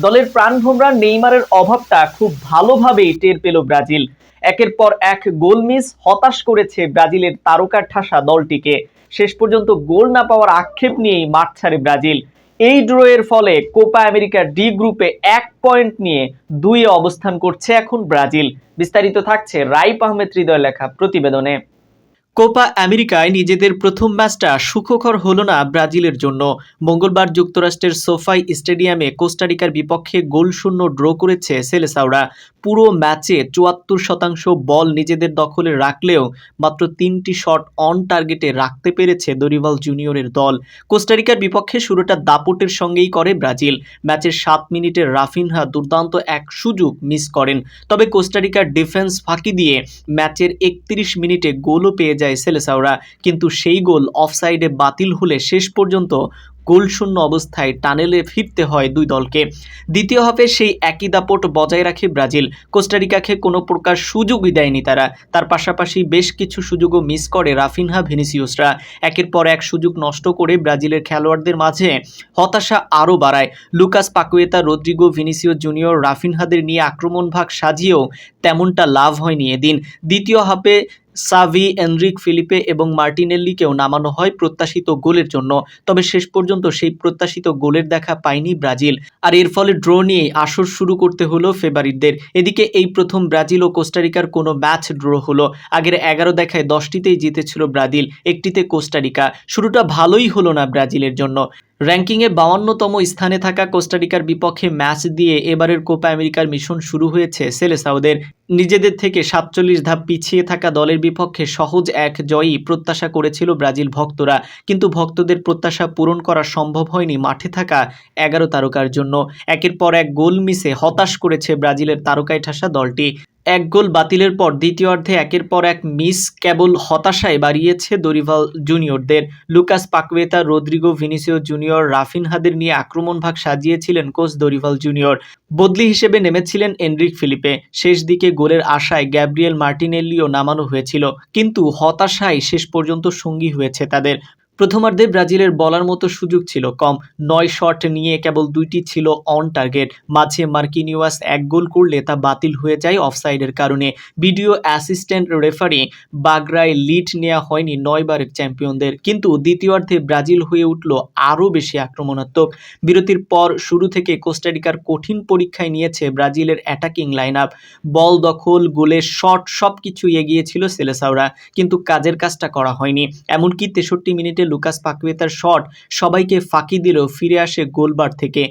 দলের প্রাণভোমরা নেইমারের অভাবটা খুব ভালোভাবেই টের পেল ব্রাজিল। একের পর এক গোল মিস হতাশ করেছে ব্রাজিলের তারকার ঠাসা দলটিকে। শেষ পর্যন্ত গোল না পাওয়ার আক্ষেপ নিয়েই মাঠ ছাড়ে ব্রাজিল। এই ড্রয়ের ফলে কোপা আমেরিকার ডি গ্রুপে এক পয়েন্ট নিয়ে দুইয়ে অবস্থান করছে এখন ব্রাজিল। বিস্তারিত থাকছে রাইপ আহমেদ হৃদয় লেখা প্রতিবেদনে। কোপা আমেরিকায় নিজেদের প্রথম ম্যাচটা সুখকর হলো না ব্রাজিলের জন্য। মঙ্গলবার যুক্তরাষ্ট্রের সোফাই স্টেডিয়ামে কোস্টারিকার বিপক্ষে গোলশূন্য ড্র করেছে সেলেসাওরা পুরো ম্যাচে চুয়াত্তর শতাংশ বল নিজেদের দখলে রাখলেও মাত্র তিনটি শট অন টার্গেটে রাখতে পেরেছে দরিভাল জুনিয়রের দল। কোস্টারিকার বিপক্ষে শুরুটা দাপটের সঙ্গেই করে ব্রাজিল। ম্যাচের সাত মিনিটে রাফিনহা দুর্দান্ত এক সুযোগ মিস করেন। তবে কোস্টারিকার ডিফেন্স ফাঁকি দিয়ে ম্যাচের একত্রিশ মিনিটে গোলও পেয়ে যায় সেলেসাওরা। কিন্তু সেই গোল অফসাইডে বাতিল হলে শেষ পর্যন্ত গোলশূন্য অবস্থায় টানেলে ফিরতে হয় দুই দলকে। দ্বিতীয় হাফে সেই একই দাপট বজায় রাখে ব্রাজিল। কোস্টারিকাকে কোনো প্রকার সুযোগই দেয়নি তারা। তার পাশাপাশি বেশ কিছু সুযোগও মিস করে রাফিনহা, ভিনিসিউসরা। একের পর এক সুযোগ নষ্ট করে ব্রাজিলের খেলোয়াড়দের মাঝে হতাশা আরও বাড়ায়। Lucas Paqueta, Rodrygo Vinicius Junior রাফিনহাদের নিয়ে আক্রমণ ভাগ সাজিয়েও তেমনটা লাভ হয়নি এদিন। দ্বিতীয় হাফে সাভি, এনরিক, ফিলিপে এবং মার্টিনেল্লিকেও নামানো হয় প্রত্যাশিত গোলের জন্য। তবে শেষ পর্যন্ত সেই প্রত্যাশিত গোলের দেখা পায়নি ব্রাজিল। আর এর ফলে ড্র নিয়ে আসর শুরু করতে হলো ফেভারিটদের। এদিকে এই প্রথম ব্রাজিল ও কোস্টারিকার কোনো ম্যাচ ড্র হলো। আগের এগারো দেখায় দশটিতেই জিতেছিল ব্রাজিল, একটিতে কোস্টারিকা। শুরুটা ভালোই হলো না ব্রাজিলের জন্য। র্যাঙ্কিংয়ে বাউান্নতম স্থানে থাকা কোস্টারিকার বিপক্ষে ম্যাচ দিয়ে এবারের কোপা আমেরিকার মিশন শুরু হয়েছে সেলেসাওদের নিজেদের থেকে সাতচল্লিশ ধাপ পিছিয়ে থাকা দলের বিপক্ষে সহজ এক জয়ই প্রত্যাশা করেছিল ব্রাজিল ভক্তরা। কিন্তু ভক্তদের প্রত্যাশা পূরণ করা সম্ভব হয়নি মাঠে থাকা এগারো তারকার জন্য। একের পর এক গোল মিসে হতাশ করেছে ব্রাজিলের তারকায় ঠাসা দলটি। এক গোল বাতিলের পর দ্বিতীয়ার্ধে একের পর এক মিস কেবল হতাশায় বাড়িয়েছে Dorival জুনিয়রদের। Lucas Paqueta Rodrygo Vinicius Junior, রাফিনহাদের নিয়ে আক্রমণ ভাগ সাজিয়েছিলেন কোচ দরিভাল জুনিয়র। বদলি হিসেবে নেমেছিলেন এনরিক ফিলিপে। শেষ দিকে গোলের আশায় গ্যাব্রিয়েল মার্টিনেল্লিও নামানো হয়েছিল। কিন্তু হতাশায় শেষ পর্যন্ত সঙ্গী হয়েছে তাদের। প্রথমার্ধে ব্রাজিলের বলার মতো সুযোগ ছিল কম। নয় শট নিয়ে কেবল দুইটি ছিল অন টার্গেট মাঝে মার্কিনিওয়াস এক গোল করলে তা বাতিল হয়ে যায় অফসাইডের কারণে। ভিডিও অ্যাসিস্ট্যান্ট রেফারি বাগরায় লিড নেওয়া হয়নি নয়বারের চ্যাম্পিয়নদের কিন্তু দ্বিতীয়ার্ধে ব্রাজিল হয়ে উঠল আরও বেশি আক্রমণাত্মক। বিরতির পর শুরু থেকে কোস্টারিকার কঠিন পরীক্ষায় নিয়েছে ব্রাজিলের অ্যাটাকিং লাইন আপ বল দখল গোলের শট সব কিছু এগিয়েছিল সেলেসাওরা। কিন্তু কাজের কাজটা করা হয়নি। এমনকি তেষট্টি মিনিটে লুকাস পাকুয়েতার শট সবাইকে ফাঁকি দিলেও ফিরে আসে গোলবার থেকে।